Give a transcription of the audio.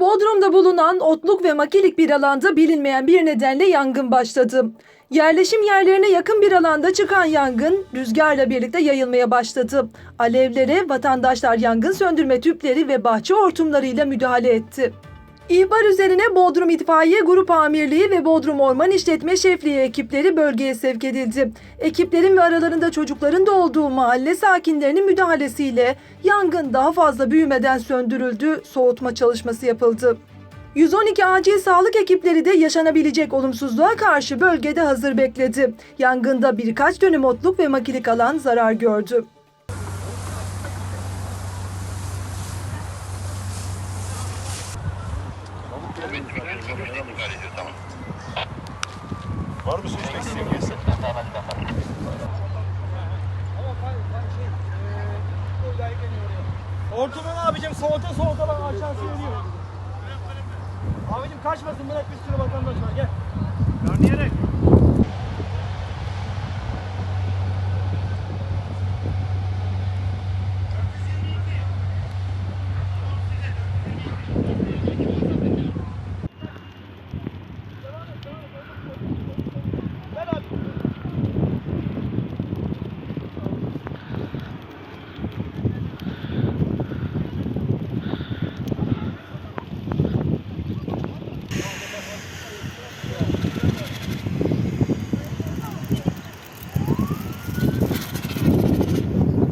Bodrum'da bulunan otluk ve makilik bir alanda bilinmeyen bir nedenle yangın başladı. Yerleşim yerlerine yakın bir alanda çıkan yangın rüzgarla birlikte yayılmaya başladı. Alevlere vatandaşlar yangın söndürme tüpleri ve bahçe hortumlarıyla müdahale etti. İhbar üzerine Bodrum İtfaiye Grup Amirliği ve Bodrum Orman İşletme Şefliği ekipleri bölgeye sevk edildi. Ekiplerin ve aralarında çocukların da olduğu mahalle sakinlerinin müdahalesiyle yangın daha fazla büyümeden söndürüldü, soğutma çalışması yapıldı. 112 acil sağlık ekipleri de yaşanabilecek olumsuzluğa karşı bölgede hazır bekledi. Yangında birkaç dönüm otluk ve makilik alan zarar gördü. Var mı su içmek isteyen birisi? Hortumun abicim soğuta soğuta bak aşağısı yanıyor. Abicim kaçmasın bırak bir sürü vatandaş var gel. Garniyerek.